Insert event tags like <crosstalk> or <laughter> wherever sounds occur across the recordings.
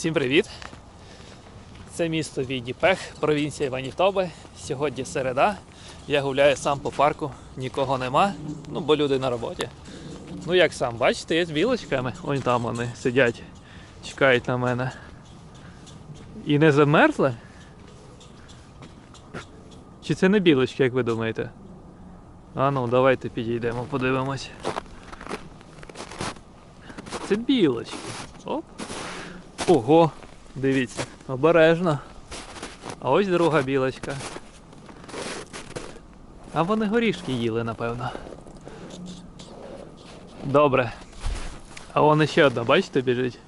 Всім привіт! Це місто Відніпех, провінція Іванівтобе. Сьогодні середа. Я гуляю сам по парку, нікого нема, ну бо люди на роботі. Ну як сам, бачите, є з білочками. Ось там вони сидять, чекають на мене. І не замерзли? Чи це не білочки, як ви думаєте? А ну, давайте підійдемо, подивимось. Це білочки. Оп. Ого, дивіться, обережно. А ось друга білочка. А вони горішки їли, напевно. Добре. А вон ще одна, бачите, біжить.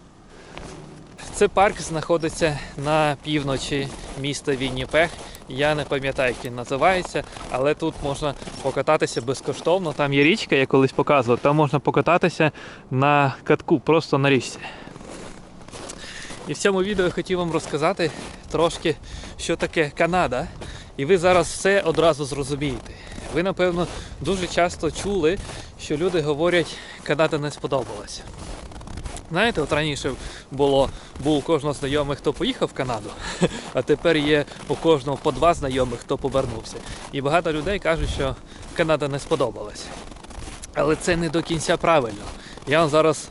Це парк знаходиться на півночі міста Вінніпех. Я не пам'ятаю, як він називається, але тут можна покататися безкоштовно. Там є річка, я колись показував, там можна покататися на катку, просто на річці. І в цьому відео я хотів вам розказати трошки, що таке Канада. І ви зараз все одразу зрозумієте. Ви, напевно, дуже часто чули, що люди говорять, Канада не сподобалася. Знаєте, от раніше було, був у кожного знайомих, хто поїхав в Канаду, <laughs> а тепер є у кожного по два знайомих, хто повернувся. І багато людей кажуть, що Канада не сподобалась. Але це не до кінця правильно. Я вам зараз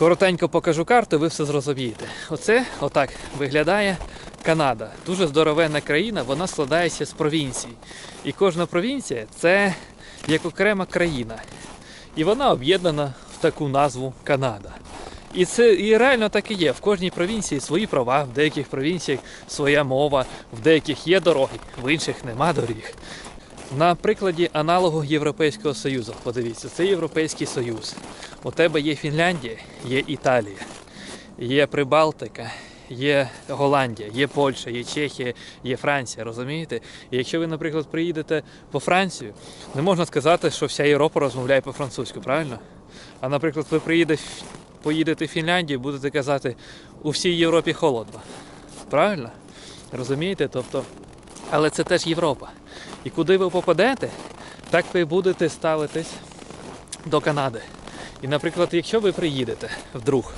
коротенько покажу карту, ви все зрозумієте. Оце отак виглядає Канада. Дуже здоровенна країна, вона складається з провінцій. І кожна провінція це як окрема країна. І вона об'єднана в таку назву Канада. І це і реально так і є. В кожній провінції свої права, в деяких провінціях своя мова, в деяких є дороги, в інших нема доріг. На прикладі аналогу Європейського Союзу, подивіться, це Європейський Союз. У тебе є Фінляндія, є Італія, є Прибалтика, є Голландія, є Польща, є Чехія, є Франція, розумієте? І якщо ви, наприклад, приїдете по Францію, не можна сказати, що вся Європа розмовляє по-французьку, правильно? А наприклад, ви приїдете, поїдете в Фінляндію, будете казати, у всій Європі холодно. Правильно? Розумієте? Тобто, але це теж Європа. І куди ви попадете, так ви будете ставитись до Канади. І, наприклад, якщо ви приїдете вдруг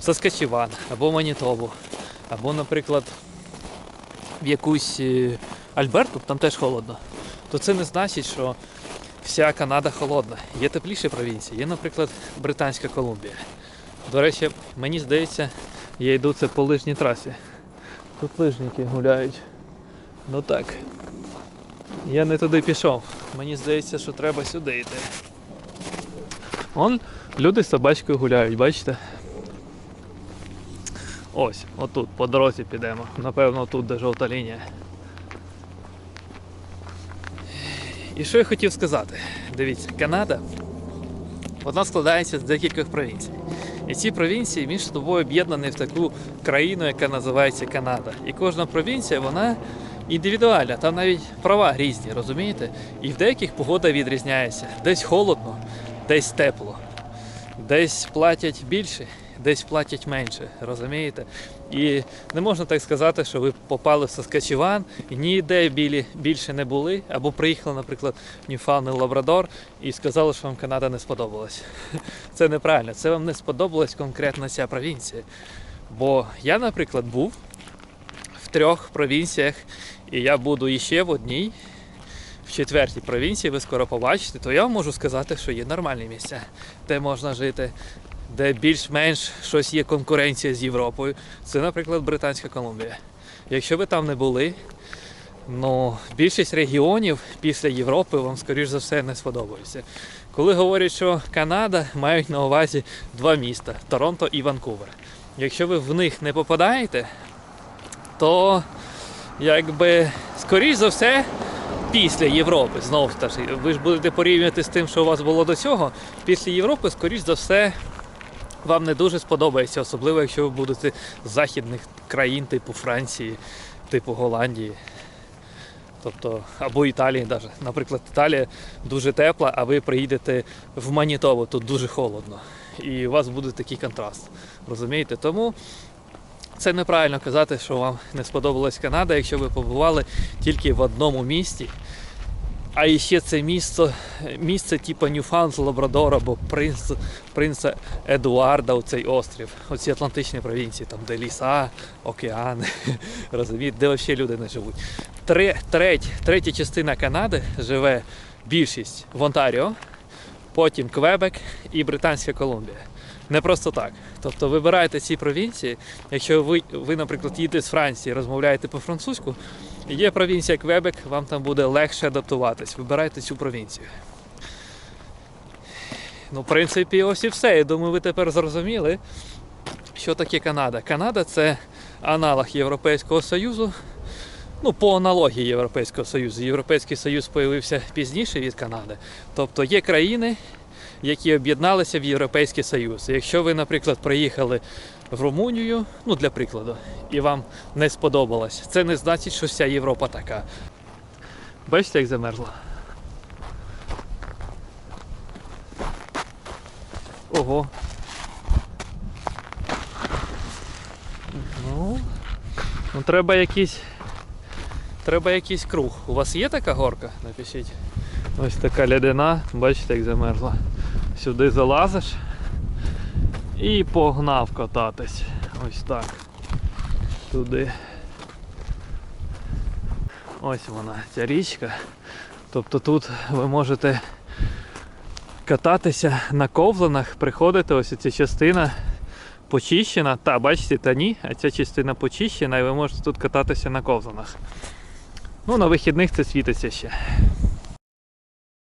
в Саскачеван або Манітобу, або, наприклад, в якусь е, Альберту, там теж холодно, то це не значить, що вся Канада холодна. Є тепліші провінції, є, наприклад, Британська Колумбія. До речі, мені здається, я йду це по лижній трасі. Тут лижники гуляють. Ну так. Я не туди пішов. Мені здається, що треба сюди йти. Вон люди з собачкою гуляють, бачите? Ось, отут, по дорозі підемо. Напевно, тут де жовта лінія. І що я хотів сказати? Дивіться, Канада вона складається з декількох провінцій. І ці провінції між собою об'єднані в таку країну, яка називається Канада. І кожна провінція, вона індивідуальна, там навіть права різні, розумієте? І в деяких погода відрізняється. Десь холодно, десь тепло, десь платять більше, десь платять менше, розумієте? І не можна так сказати, що ви попали в Саскачеван і ніде білі більше не були, або приїхали, наприклад, в Ньюфаундленд, Лабрадор і сказали, що вам Канада не сподобалась. <laughs> Це неправильно, це вам не сподобалась конкретно ця провінція. Бо я, наприклад, був трьох провінціях, і я буду іще в одній, в четвертій провінції, ви скоро побачите, то я вам можу сказати, що є нормальні місця, де можна жити, де більш-менш щось є конкуренція з Європою. Це, наприклад, Британська Колумбія. Якщо ви там не були, ну, більшість регіонів після Європи вам, скоріш за все, не сподобаються. Коли говорять, що Канада, мають на увазі два міста Торонто і Ванкувер. Якщо ви в них не попадаєте, то якби скоріш за все після Європи, знову ж таки, ви ж будете порівнювати з тим, що у вас було до цього. Після Європи, скоріш за все, вам не дуже сподобається, особливо якщо ви будете з західних країн, типу Франції, типу Голландії. Тобто, або Італії навіть. Наприклад, Італія дуже тепла, а ви приїдете в Манітобу, тут дуже холодно. І у вас буде такий контраст. Розумієте? Тому це неправильно казати, що вам не сподобалась Канада, якщо ви побували тільки в одному місті А іще це місто, місце типу Ньюфаунд Лабрадор або принц, принца Едуарда, цей острів. Оці Атлантичні провінції, там де ліса, океани, <laughs> розумієте, де взагалі люди не живуть. Тре, треть, третя частина Канади живе більшість в Онтаріо, потім Квебек і Британська Колумбія. Не просто так. Тобто вибираєте ці провінції. Якщо ви, ви наприклад, їдете з Франції, розмовляєте по-французьку, є провінція Квебек, вам там буде легше адаптуватись. Вибирайте цю провінцію. Ну, в принципі, ось і все. Я думаю, ви тепер зрозуміли, що таке Канада. Канада це аналог Європейського Союзу. Ну, по аналогії Європейського Союзу. Європейський Союз появився пізніше від Канади. Тобто є країни, які об'єдналися в Європейський Союз. Якщо ви, наприклад, приїхали в Румунію, ну для прикладу, і вам не сподобалось, це не значить, що вся Європа така. Бачите, як замерзла? Ого. Ну, ну треба якийсь. Треба якийсь круг. У вас є така горка? Напишіть. Ось така лядина, бачите, як замерзла. Сюди залазиш і погнав кататись. Ось так. Туди. Ось вона, ця річка. Тобто тут ви можете кататися на ковзанах, приходите, ось ця частина почищена. Та, бачите, та ні, а ця частина почищена і ви можете тут кататися на ковзанах. Ну, на вихідних це світиться ще.